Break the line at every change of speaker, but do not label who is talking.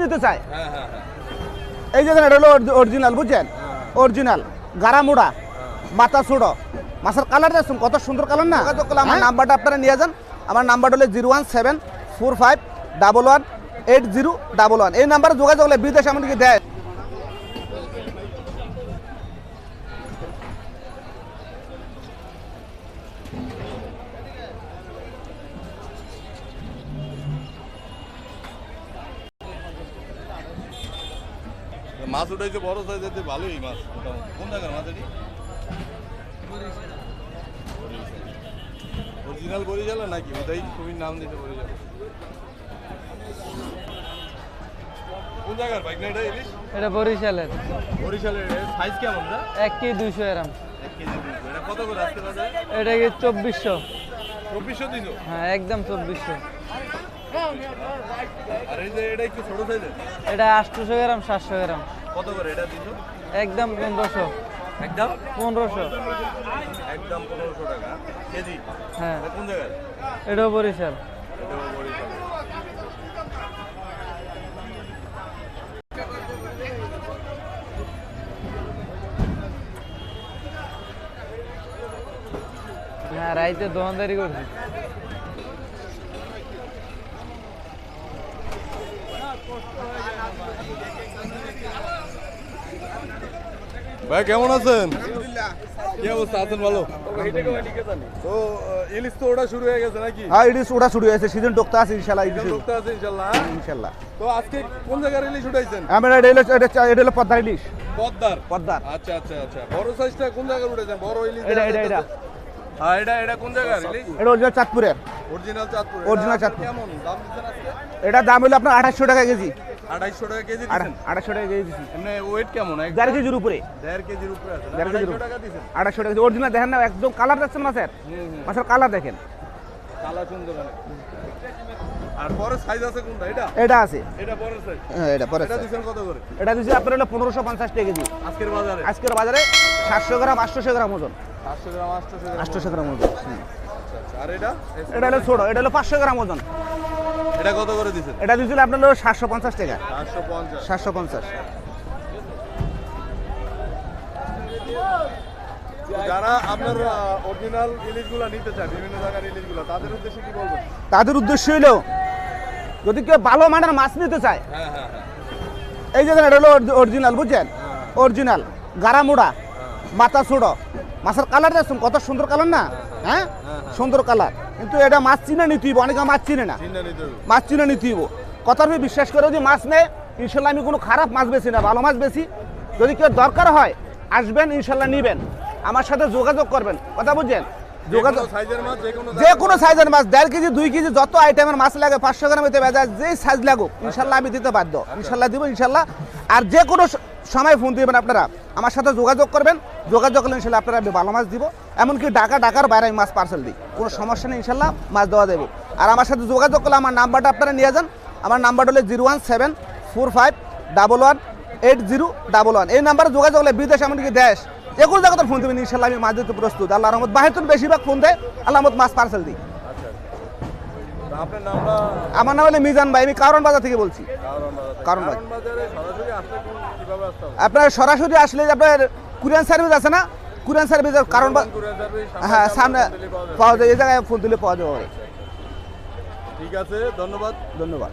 নিতে চায়।
হ্যাঁ হ্যাঁ হ্যাঁ।
এই যে এটা হলো অরিজিনাল বুঝছেন? অরিজিনাল গারা মুড়া মাথা ছুড়ো মাছের কালার দেখুন কত সুন্দর কালার না? আমার নাম্বারটা আপনারা নিয়ে যান। আমার নাম্বারটা হলো zero one seven four five double one eight zero double one এই নাম্বারে যোগাযোগ হলে বিদেশ এমনকি দেয়।
মাছ উঠাইছে বড় সাইজের তো ভালোই মাছ কোন জায়গার মাছ এটি? অরিজিনাল বরিশাল নাকি? ওটাই তুমি নাম দিতে বরিশাল কোন জায়গার বাইক না এটা ইলিশ?
এটা বরিশালের।
বরিশালের সাইজ কেমন না
এক কেজি দুইশো গ্রাম।
এক কেজি দুইশো। এটা কত করে আজকে বাজারে?
এটা কি চব্বিশশো?
চব্বিশশো দিন
হ্যাঁ একদম চব্বিশশো।
আর এই যে এটা একটু ছোট সাইজের
এটা আটশোশো গ্রাম সাতশো গ্রাম।
কত করে এটা দিন
একদম পনেরোশো।
একদম?
পনেরোশো।
একদম পনেরোশো টাকা। কেজি?
হ্যাঁ।
এটা কোন জায়গায়?
এটাও বরিশাল।
এটাও বরিশাল।
হ্যাঁ রাইতে দোকানদারি করছি।
ভাই কেমন আছেন? কি অবস্থা? আছেন ভালো? তো ইলিশ তো ওটা শুরু হয়ে গেছে নাকি?
হ্যাঁ ইডিস ওটা শুরু হয়েছে। সিজন আছে
ঢুকতে হ্যাঁ? তো আজকে কোন জায়গার ইলিশ উঠাইছেন?
আমার এটা এটা হচ্ছে- এটা হলো পদ্মার ইলিশ।
পদ্মার?
পদ্মার।
আচ্ছা আচ্ছা আচ্ছা। বড় সাইজটা কোন জায়গার বড় ইলিশ
এটা এটা এটা।
হ্যাঁ এটা এটা কোন জায়গার ইলিশ?
এটা অরিজিনাল চাঁদপুরের।
অরিজিনাল চাঁদপুর
Original
এটা
চাঁদপুর।
কেমন? দাম দিচ্ছেন আজকে?
এটা দাম হলো আপনার আঠাশশো টাকা কেজি।
আড়াইশো টাকা কেজি দিচ্ছেন
টাকা কেজি দিচ্ছি
এমনি ওয়েট কেমন? এক
দেড় কেজির উপরে।
দেড় কেজির উপরে আছে
দেড় কেজির
টাকা দিচ্ছেন
আঠাশশো টাকা অরিজিনাল দেখেন না একদম কালার দেখছেন মাছের মাছের কালার দেখেন।
কালা সুন্দর আর বড় সাইজ আছে কোনটা? এটা?
এটা আছে।
এটা বড় সাইজ
হ্যাঁ এটা
এটা কত করে?
এটা দিচ্ছি আপনার হলো পনেরোশো পঞ্চাশ টাকা কেজি।
আজকের বাজারে?
আজকের বাজারে সাতশো গ্রাম আটশোশো গ্রাম ওজন।
পাঁচশো গ্রাম আটশো গ্রাম
আটশোশো গ্রাম ওজন।
আচ্ছা, আচ্ছা। আর এটা?
এটা হলো ছোটো এটা হলো পাঁচশো গ্রাম ওজন।
এটা কত করে দিচ্ছেন
এটা দিচ্ছিল আপনার হলো সাতশো পঞ্চাশ টাকা।
চারশো পঞ্চাশ।
সাতশো পঞ্চাশ।
যারা আপনার অরিজিনাল ইলিশগুলো নিতে চায় বিভিন্ন জায়গার ইলিশগুলো তাদের উদ্দেশ্যে কি বলবেন?
তাদের উদ্দেশ্য হইল যদি কেউ ভালো মানের মাছ নিতে চায়
হ্যাঁ হ্যাঁ হ্যাঁ।
এই যে এটা হলো অরিজিনাল বুঝছেন? অরিজিনাল গারা মুড়া মাথা ছুড়ো। মাছের কালার দেখুন কত সুন্দর কালার না? হ্যাঁ সুন্দর কালার কিন্তু এটা মাছ চিনে নিতে হইব অনেকে মাছ চিনে না। মাছ চিনে নিতে হইব। কথার বিশ্বাস করে যদি মাছ নেয় ইনশাল্লাহ আমি কোনো খারাপ মাছ বেশি না ভালো মাছ বেশি যদি কেউ দরকার হয় আসবেন ইনশাল্লাহ নিবেন। আমার সাথে যোগাযোগ করবেন। কথা বুঝছেন? যোগাযোগ
যে কোনো
সাইজের মাছ দেড় কেজি দুই কেজি যত আইটেমের মাছ লাগে পাঁচশো গ্রাম হতে বেজা যেই সাইজ লাগুক ইনশাল্লাহ আমি দিতে বাধ্য। ইনশাল্লাহ দিব ইনশাল্লাহ। আর যে কোনো সময় ফোন দিবেন আপনারা। আমার সাথে যোগাযোগ করবেন। যোগাযোগ করলে ইনশাল্লাহ আপনারা ভালো মাছ দিব। এমনকি ঢাকা ঢাকার বাইরে আমি মাছ পার্সেল দিই। কোনো সমস্যা নেই, ইনশাল্লাহ মাছ দেওয়া দেবো আর আমার সাথে যোগাযোগ করলে আমার নাম্বারটা আপনারা নিয়ে যান। আমার নাম্বারটা হলো zero one seven four five double one eight zero double one. এই নাম্বারে যোগাযোগ করলে বিদেশ এমনকি দেশ, যে কোনো জায়গাতে ফোন দেবেন, ইনশাল্লাহ আমি মাছ দিতে প্রস্তুত। আল্লাহ রহমত, বাহির বেশিরভাগ ফোন দেয় আল্লাহ মাছ পার্সেল দিই। আমার নাম হলে মিজান ভাই আমি কারণ বাজার থেকে বলছি।
কারণ
আপনার সরাসরি আসলে আপনার কুরিয়ান সার্ভিস আছে না? কুরিয়ান সার্ভিস কারণ হ্যাঁ সামনে
পাওয়া
যায় এই জায়গায় ফোন তুলে পাওয়া যাবে।
ঠিক আছে ধন্যবাদ।
ধন্যবাদ।